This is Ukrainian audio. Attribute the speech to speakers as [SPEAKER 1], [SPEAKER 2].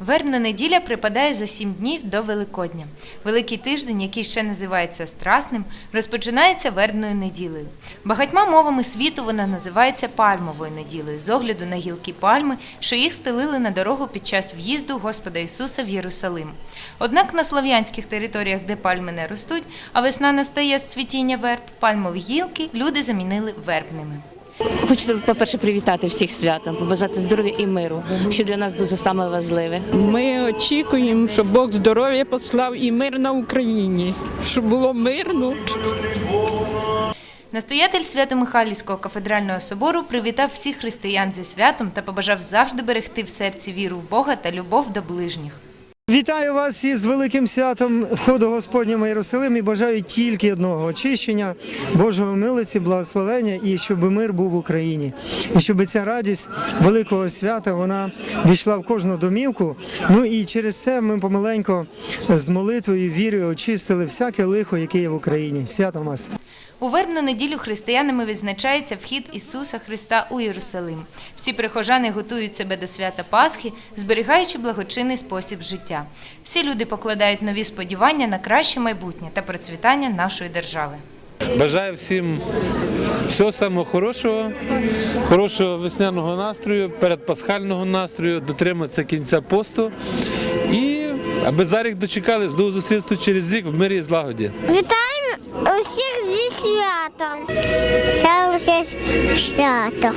[SPEAKER 1] Вербна неділя припадає за сім днів до Великодня. Великий тиждень, який ще називається Страсним, розпочинається вербною неділею. Багатьма мовами світу вона називається пальмовою неділею з огляду на гілки пальми, що їх стелили на дорогу під час в'їзду Господа Ісуса в Єрусалим. Однак на слов'янських територіях, де пальми не ростуть, а весна настає з цвітіння верб, пальмові гілки люди замінили вербними.
[SPEAKER 2] Хочу, по-перше, привітати всіх святом, побажати здоров'я і миру, що для нас дуже саме важливе.
[SPEAKER 3] Ми очікуємо, щоб Бог здоров'я послав і мир на Україні, щоб було мирно.
[SPEAKER 1] Настоятель Свято-Михайлівського кафедрального собору привітав всіх християн зі святом та побажав завжди берегти в серці віру в Бога та любов до ближніх.
[SPEAKER 4] Вітаю вас із великим святом входу Господнього Єрусалим і бажаю тільки одного очищення, Божого милості, благословення і щоб мир був в Україні. І щоб ця радість великого свята вона війшла в кожну домівку. Ну і через це ми помаленько з молитвою вірою очистили всяке лихо, яке є в Україні. Святом вас!
[SPEAKER 1] У вербну неділю християнами відзначається вхід Ісуса Христа у Єрусалим. Всі прихожани готують себе до свята Пасхи, зберігаючи благочинний спосіб життя. Всі люди покладають нові сподівання на краще майбутнє та процвітання нашої держави.
[SPEAKER 5] Бажаю всім всього самого хорошого, хорошого весняного настрою, передпасхального настрою, дотриматися кінця посту і аби за рік дочекали, знову зустрітися через рік в мирі і злагоді.
[SPEAKER 6] Вітаємо усіх зі святом. Це все свято.